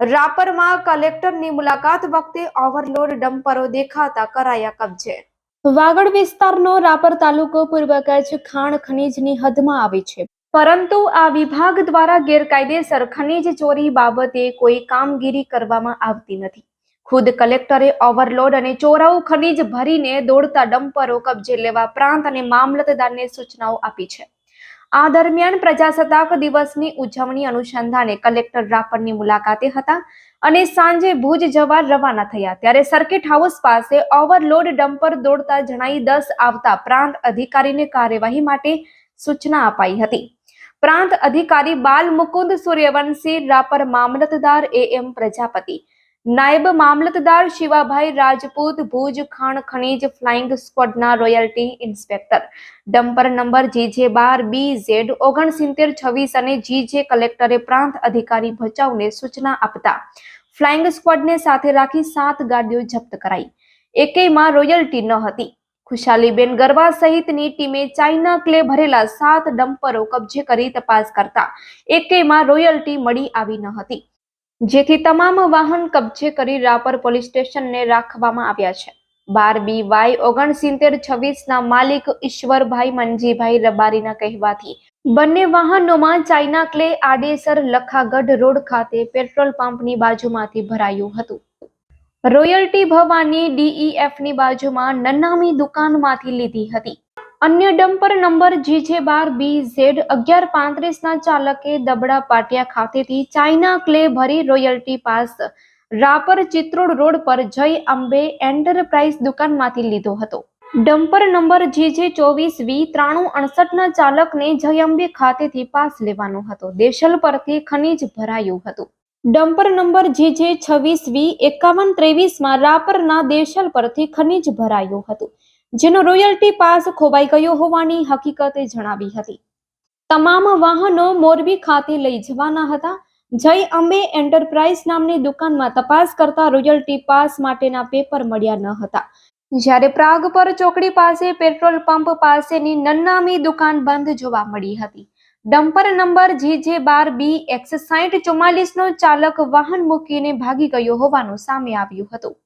રાપરમાં કલેક્ટરની મુલાકાત વખતે ઓવરલોડ ડમ્પરો દેખાતા કરાયા કબજે. વાગડ વિસ્તારનો રાપર તાલુકો પૂર્વ કચ્છ ખાણ ખનીજની હદમાં આવે છે. પરંતુ આ વિભાગ દ્વારા ગેરકાયદેસર ખનીજ ચોરી બાબતે કોઈ કામગીરી કરવામાં આવતી નથી. ખુદ કલેક્ટરે ઓવરલોડ અને ચોરાઉ ખનીજ ભરીને દોડતા ડમ્પરો કબજે લેવા પ્રાંત અને મામલતદારને સૂચનાઓ આપી છે. આ દરમિયાન પ્રજાસત્તાક દિવસની ઉજવણી અનુસંધાને કલેક્ટર રાપરની મુલાકાતે હતા અને સાંજે ભુજ જવા રવાના થયા. ત્યારે સર્કિટ હાઉસ પાસે ઓવરલોડ ડમ્પર દોડતા જણાઈ દસ આવતા પ્રાંત અધિકારીને કાર્યવાહી માટે સૂચના અપાઈ હતી. પ્રાંત અધિકારી બાલ મુકુંદ સૂર્યવંશી, રાપર મામલતદાર એ એમ પ્રજાપતિ. નાયબ મામલતદાર શિવાભાઈ રાજપૂત ભુજ ખાણ ખનીજ flying સ્ક્વોડના royalty inspector. Dumper number GJ બાર બી ઝેડ ઓગણસિત્તેર છવ્વીસ અને જીજે કલેક્ટરે પ્રાંત અધિકારી ભચાઉને સૂચના આપતા. ફ્લાઇંગ સ્ક્વોડને સાથે રાખી સાત ગાડીઓ જપ્ત કરાઈ. એકેયમાં રોયલ્ટી ન હતી. ખુશાલીબેન ગરવા સહિતની ટીમે ચાઇના ક્લે ભરેલા સાત ડમ્પરો કબજે કરી તપાસ કરતા. એકેયમાં રોયલ્ટી મળી આવી ન હતી. જેથી તમામ વાહન કબજે કરી રાપર પોલીસ સ્ટેશનને રાખવામાં આવ્યા છે. બાર બી વાય ઓગણસિત્તેર છવ્વીસના માલિક ઈશ્વરભાઈ મનજીભાઈ રબારીના કહેવાથી બંને વાહનોમાં China clay Adesar Lakhagadh road ખાતે પેટ્રોલ પંપની બાજુમાંથી ભરાયું હતું. રોયલ્ટી ભવાની ડીઈએફની બાજુમાં નનામી દુકાનમાંથી લીધી હતી. અન્ય ડમ્પર નંબર જી જે બાર બી ઝેડ અગિયાર પાંત્રીસના ચાલકે દબડા પાટિયા ખાતેથી ચાઇના ક્લે ભરી royalty pass. Rapar Chitrod road પર જય અંબે એન્ટરપ્રાઇઝ દુકાનમાંથી લીધો હતો. ડમ્પર નંબર જીજે ચોવીસ વી ત્રાણું અડસઠના ચાલકને જય અંબે ખાતેથી પાસ લેવાનો હતો. દેશલ પરથી ખનીજ ભરાયું હતું. ડમ્પર નંબર જીજે છવ્વીસ વી એકાવન ત્રેવીસમાં રાપરના દેશલ પરથી ખનીજ ભરાયું હતું. જેનો રોયલ્ટી પાસ ખોવાઈ ગયો હોવાની હકીકતે જણાવી હતી. તમામ વાહનો મોરબી ખાતે લઈ જવાના હતા. જય અંબે એન્ટરપ્રાઇઝ નામની દુકાનમાં તપાસ કરતા રોયલ્ટી પાસ માટેના પેપર મળ્યા ન હતા. જ્યારે પ્રાગપર ચોકડી પાસે પેટ્રોલ પંપ પાસેની નન્નામી દુકાન બંધ જોવા મળી હતી. ડમ્પર નંબર જીજે બાર બી એક્સ સાઠ ચુમ્માલીસ નો ચાલક વાહન મૂકીને ભાગી ગયો હોવાનું સામે આવ્યું હતું.